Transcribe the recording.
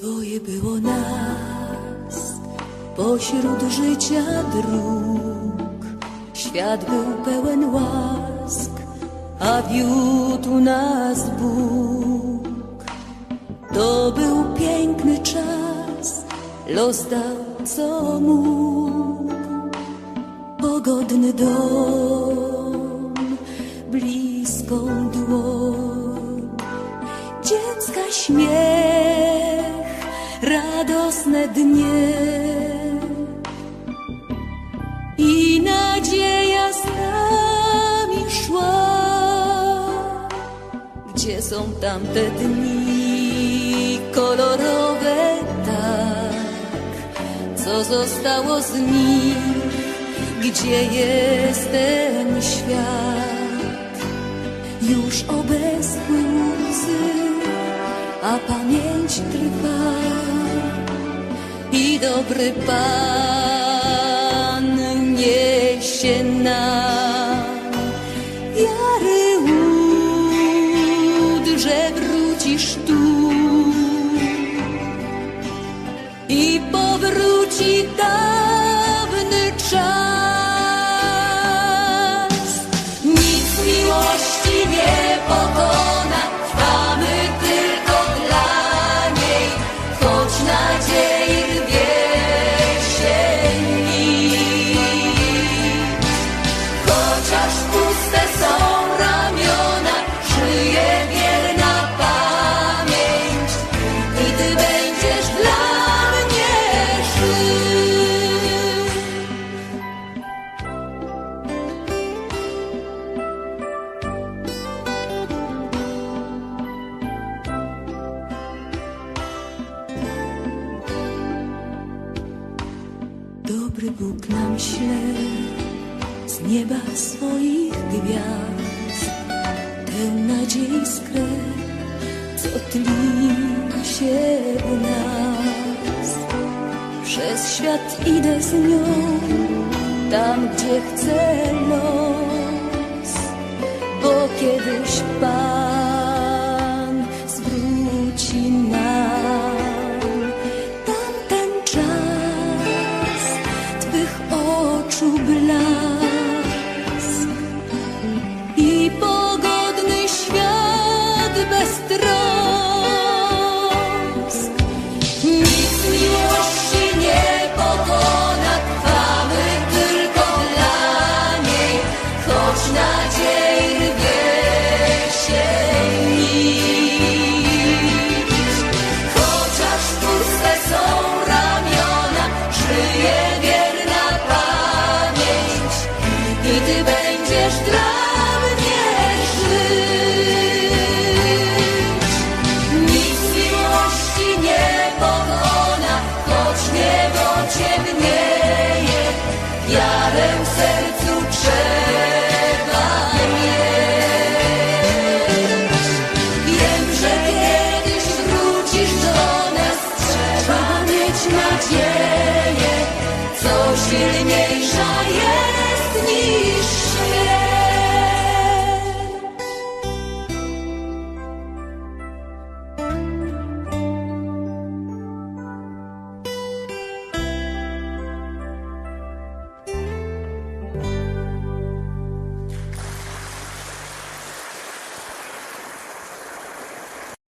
Dwoje było nas pośród życia dróg. Świat był pełen łask, a wiódł nas Bóg. To był piękny czas, los dał co mógł, pogodny dom. Radosne dnie. I nadzieja z nami szła. Gdzie są tamte dni kolorowe tak? Co zostało z nich? Gdzie jest ten świat? Już obeschły łzy, a pamięć trwa i dobry Pan niesie nam wiary łód, że wrócisz tu. I powróci dawny puste są ramiona, żyje wierna pamięć i ty będziesz dla mnie. Dobry Bóg nam śle z nieba swoich gwiazd tę nadziei skrę, co tli się w nas. Przez świat idę z nią, tam gdzie chce los, bo kiedyś Pan zwróci nam tamten czas Twych oczu blask ciemnieje, wiarę w sercu trzeba mieć. Wiem, że kiedyś wrócisz do nas, trzeba mieć nadzieję, co silniej